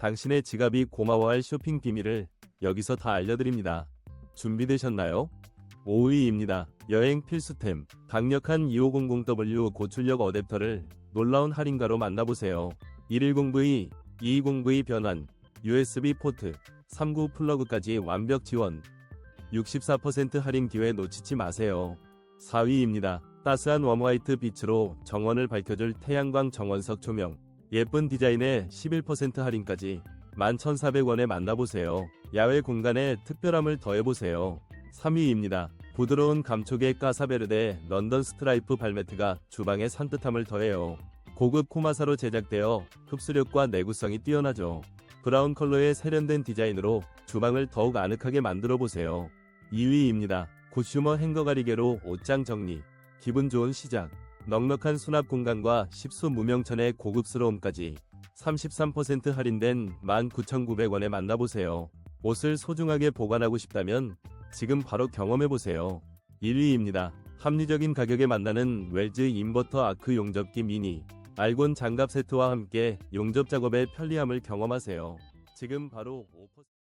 당신의 지갑이 고마워할 쇼핑 비밀을 여기서 다 알려드립니다. 준비되셨나요? 5위입니다. 여행 필수템. 강력한 2500W 고출력 어댑터를 놀라운 할인가로 만나보세요. 110V, 220V 변환, USB 포트, 39 플러그까지 완벽 지원. 64% 할인 기회 놓치지 마세요. 4위입니다. 따스한 웜화이트 빛으로 정원을 밝혀줄 태양광 정원석 조명. 예쁜 디자인에 11% 할인까지 11,400원에 만나보세요. 야외 공간에 특별함을 더해보세요. 3위입니다. 부드러운 감촉의 까사베르데 런던 스트라이프 발매트가 주방에 산뜻함을 더해요. 고급 코마사로 제작되어 흡수력과 내구성이 뛰어나죠. 브라운 컬러의 세련된 디자인으로 주방을 더욱 아늑하게 만들어 보세요. 2위입니다. 고슈머 행거 가리개로 옷장 정리. 기분 좋은 시작. 넉넉한 수납 공간과 십수 무명천의 고급스러움까지 33% 할인된 19,900원에 만나보세요. 옷을 소중하게 보관하고 싶다면 지금 바로 경험해보세요. 1위입니다. 합리적인 가격에 만나는 웰즈 인버터 아크 용접기 미니. 알곤 장갑 세트와 함께 용접 작업의 편리함을 경험하세요. 지금 바로 5%